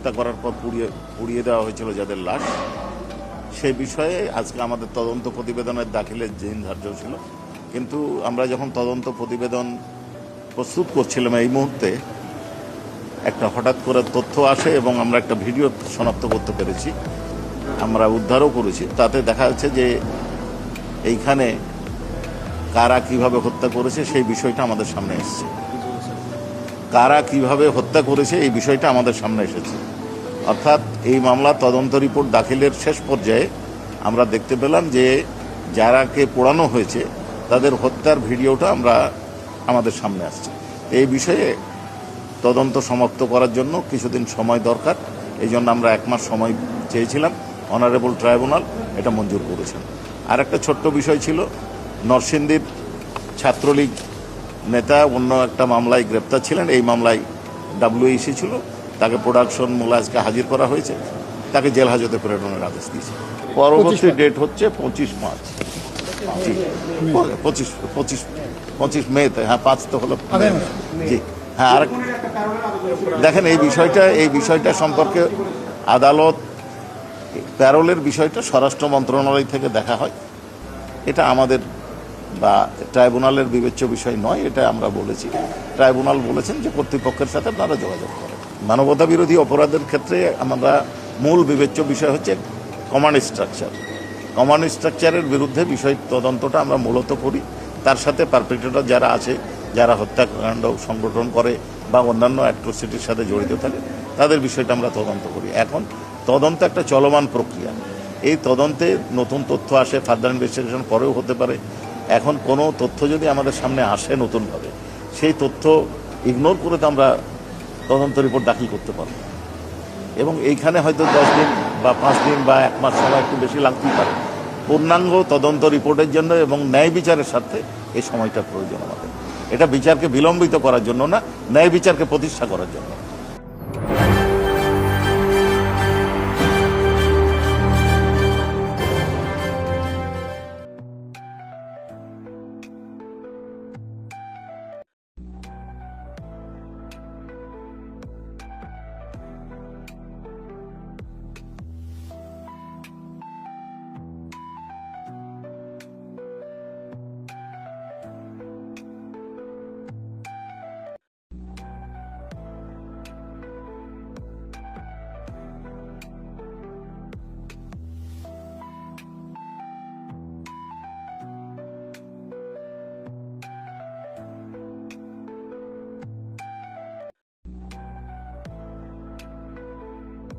হত্যা করার পর পুড়িয়ে পুড়িয়ে দেওয়া হয়েছিল যাদের লাশ। সেই বিষয়ে আজকে আমাদের তদন্ত প্রতিবেদনের দাখিলের দিন ধার্য ছিল। কিন্তু আমরা যখন তদন্ত প্রতিবেদন প্রস্তুত করছিলাম এই মুহূর্তে, একটা হঠাৎ করে তথ্য আসে এবং আমরা একটা ভিডিও শনাক্ত করতে পেরেছি। আমরা উদ্ধারও করেছি। তাতে দেখা যাচ্ছে যে এইখানে কারা কীভাবে হত্যা করেছে সেই বিষয়টা আমাদের সামনে এসেছে। কারা কীভাবে হত্যা করেছে এই বিষয়টা আমাদের সামনে এসেছে। অর্থাৎ এই মামলা তদন্ত রিপোর্ট দাখিলের শেষ পর্যায়ে আমরা দেখতে পেলাম যে যারাকে পোড়ানো হয়েছে, তাদের হত্যার ভিডিওটা আমরা আমাদের সামনে আসছে। এই বিষয়ে তদন্ত সমাপ্ত করার জন্য কিছুদিন সময় দরকার। এই জন্য আমরা এক মাস সময় চেয়েছিলাম। অনারেবল ট্রাইব্যুনাল এটা মঞ্জুর করেছেন। আর একটা ছোট্ট বিষয় ছিল, নরসিংদীর ছাত্রলীগ নেতা অন্য একটা মামলায় গ্রেপ্তার ছিলেন। এই মামলায় ডাব্লিউইসি ছিল। তাকে প্রোডাকশন মূল আজকে হাজির করা হয়েছে। তাকে জেল হাজতে প্রেরণের আদেশ দিয়েছে। পরবর্তী ডেট হচ্ছে পঁচিশ পাঁচ জি পঁচিশ পঁচিশ পঁচিশ মেতে হ্যাঁ পাঁচ তো হলো জি হ্যাঁ আর দেখেন এই বিষয়টা এই বিষয়টা সম্পর্কে আদালত প্যারোলের বিষয়টা স্বরাষ্ট্র মন্ত্রণালয় থেকে দেখা হয়। এটা আমাদের বা ট্রাইব্যুনালের বিবেচ্য বিষয় নয় এটা আমরা বলেছি। ট্রাইব্যুনাল বলেছেন যে কর্তৃপক্ষের সাথে আপনারা যোগাযোগ করেন। মানবতা বিরোধী অপরাধের ক্ষেত্রে আমরা মূল বিবেচ্য বিষয় হচ্ছে কমান্ড স্ট্রাকচার কমান্ড স্ট্রাকচারের বিরুদ্ধে বিষয় তদন্তটা আমরা মূলত করি। তার সাথে পারপেট্রেটর যারা আছে, যারা হত্যাকাণ্ড সংগঠন করে বা অন্যান্য অ্যাট্রোসিটির সাথে জড়িত থাকে, তাদের বিষয়টা আমরা তদন্ত করি। এখন তদন্ত একটা চলমান প্রক্রিয়া। এই তদন্তে নতুন তথ্য আসে ফার্দার ইনভেস্টিগেশন পরেও হতে পারে। এখন কোনো তথ্য যদি আমাদের সামনে আসে নতুনভাবে, সেই তথ্য ইগনোর করে তো আমরা তদন্ত রিপোর্ট দাখিল করতে পারে। এবং এইখানে হয়তো দশ দিন বা পাঁচ দিন বা এক মাস সময় একটু বেশি লাগতেই পারে। পূর্ণাঙ্গ তদন্ত রিপোর্টের জন্য এবং ন্যায় বিচারের সাথে এই সময়টা প্রয়োজন আমাদের। এটা বিচারকে বিলম্বিত করার জন্য না, ন্যায় বিচারকে প্রতিষ্ঠা করার জন্য।